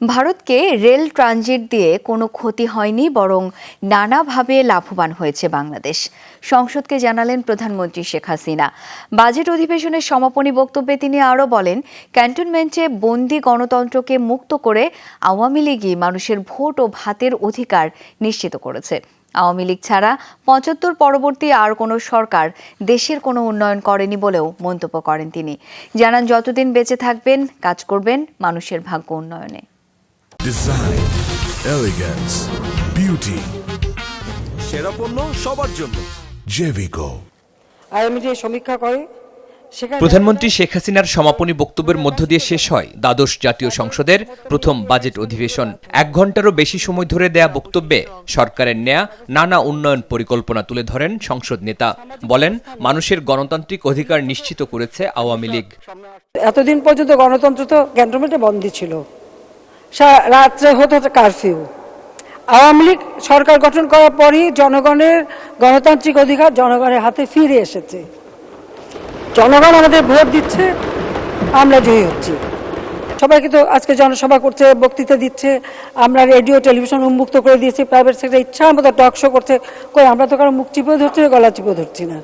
ভারতকে rail transit দিয়ে কোনো ক্ষতি হয়নি, বরং নানাভাবে লাভবান হয়েছে বাংলাদেশ। সংসদকে জানালেন প্রধানমন্ত্রী শেখ হাসিনা। বাজেট অধিবেশনের সমাপনী বক্তব্যে তিনি আরও বলেন, ক্যান্টনমেন্টে বন্দি গণতন্ত্রকে মুক্ত করে আওয়ামী লীগই মানুষের ভোট ও ভাতের অধিকার নিশ্চিত করেছে। আওয়ামী লীগ ছাড়া পঁচাত্তর পরবর্তী আর কোনো সরকার দেশের কোনো উন্নয়ন করেনি বলেও মন্তব্য করেন তিনি। জানান, যতদিন বেঁচে থাকবেন, কাজ করবেন মানুষের ভাগ্য উন্নয়নে। Design, elegance, beauty, সেরা পণ্য সবার জন্য। Jevico. আইএমডি সমীক্ষা করে। প্রধানমন্ত্রী শেখ হাসিনার সমাপনী বক্তব্যের মধ্য দিয়ে শেষ হয় দ্বাদশ জাতীয় সংসদের প্রথম বাজেট অধিবেশন। এক ঘন্টারও বেশি সময় ধরে দেয়া বক্তব্যে সরকারের নেয়া নানা উন্নয়ন পরিকল্পনা তুলে ধরেন সংসদ নেতা। বলেন মানুষের গণতান্ত্রিক অধিকার নিশ্চিত করেছে আওয়ামী লীগ। এতদিন পর্যন্ত গণতন্ত্র তো ক্যান্টনমেন্টে বন্দী ছিল। রাত্রে হতো কারফিউ আওয়ামী লীগ সরকার গঠন করার পরই জনগণের গণতান্ত্রিক অধিকার জনগণের হাতে ফিরে এসেছে। জনগণ আমাদের ভোট দিচ্ছে, আমরা জয়ী হচ্ছি। সবাই কিন্তু আজকে জনসভা করছে, বক্তৃতা দিচ্ছে, আমরা রেডিও, টেলিভিশন উন্মুক্ত করে দিয়েছি প্রাইভেট সেক্টর ইচ্ছা মতো টক শো করছে, কই আমরা তো কারও মুখ চিপে ধরছি গলা চিপে ধরছি না।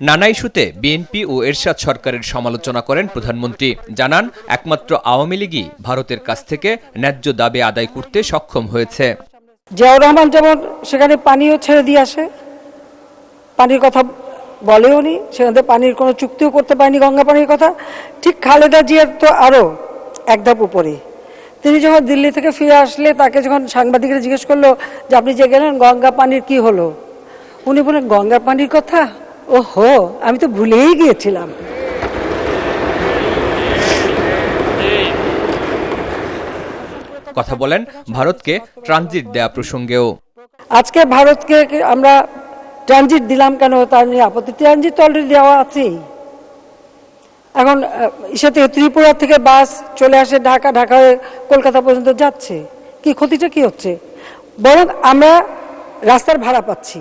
নানা ইস্যুতে বিএনপি ও এরশাদ সরকারের সমালোচনা করেন প্রধানমন্ত্রী। জানান, একমাত্র আওয়ামী লীগই ভারতের কাছ থেকে ন্যায্য দাবি আদায় করতে সক্ষম হয়েছে। জিয়াউর রহমান যেমন সেখানে পানিও ছেড়ে দিয়ে আসে, পানির কথা বলেও নি, সেখান পানির কোনো চুক্তিও করতে পারেনি গঙ্গা পানির কথা। ঠিক খালেদা জিয়ার তো আরও এক ধাপ উপরে তিনি যখন দিল্লি থেকে ফিরে আসলে তাকে যখন সাংবাদিকরা জিজ্ঞেস করল যে আপনি যে গেলেন, গঙ্গা পানির কি হলো? উনি বলেন গঙ্গা পানির কথা? ও হো আমি তো ভুলেই গিয়েছিলাম। কথা বলেন ভারতকে ট্রানজিট দেয়া প্রসঙ্গেও। আজকে ভারতকে আমরা ট্রানজিট দিলাম কেন? তার নিয়ে আপত্তি। ট্রানজিট তো অলরেডি দেওয়া আছেই। এখন আহ, ইসে থেকে ত্রিপুরা থেকে বাস চলে আসে ঢাকা ঢাকা হয়ে কলকাতা পর্যন্ত যাচ্ছে। কি ক্ষতিটা কি হচ্ছে? বরং আমরা রাস্তার ভাড়া পাচ্ছি।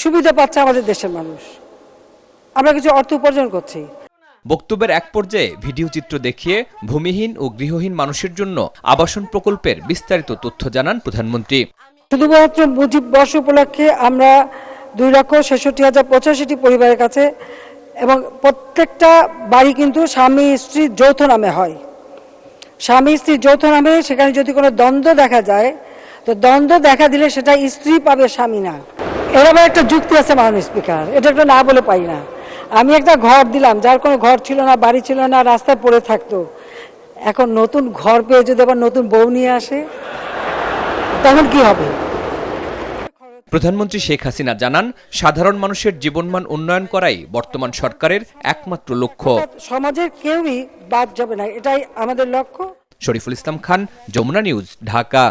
সুবিধা পাচ্ছে আমাদের দেশের মানুষ। আমরা কিছু অর্থ উপার্জন করছি। বক্তব্যের এক পর্যায়ে ভিডিও চিত্র দেখিয়ে ভূমিহীন ও গৃহহীন মানুষের জন্য আবাসন প্রকল্পের বিস্তারিত তথ্য জানান প্রধানমন্ত্রী। শুধুমাত্র মুজিব বর্ষ উপলক্ষে আমরা দুই লক্ষ ছেষট্টি হাজার পঁচাশিটি পরিবারের কাছে এবং প্রত্যেকটা বাড়ি কিন্তু স্বামী স্ত্রী যৌথ নামে হয়। স্বামী স্ত্রী যৌথ নামে সেখানে যদি কোনো দ্বন্দ্ব দেখা যায় তো দ্বন্দ্ব দেখা দিলে সেটা স্ত্রী পাবে স্বামী না। এর আবার একটা যুক্তি আছে মাননীয় স্পিকার এটা একটা না বলে পাই না। আমি একটা ঘর দিলাম যার কোনো ঘর ছিল না বাড়ি ছিল না রাস্তায় পড়ে থাকতো। এখন নতুন ঘর পেয়ে যদি আবার নতুন বউ নিয়ে আসে তখন কি হবে? প্রধানমন্ত্রী শেখ হাসিনা জানান সাধারণ মানুষের জীবনমান উন্নয়ন করাই বর্তমান সরকারের একমাত্র লক্ষ্য। সমাজের কেউই বাদ যাবে না এটাই আমাদের লক্ষ্য। শরীফুল ইসলাম খান যমুনা নিউজ ঢাকা।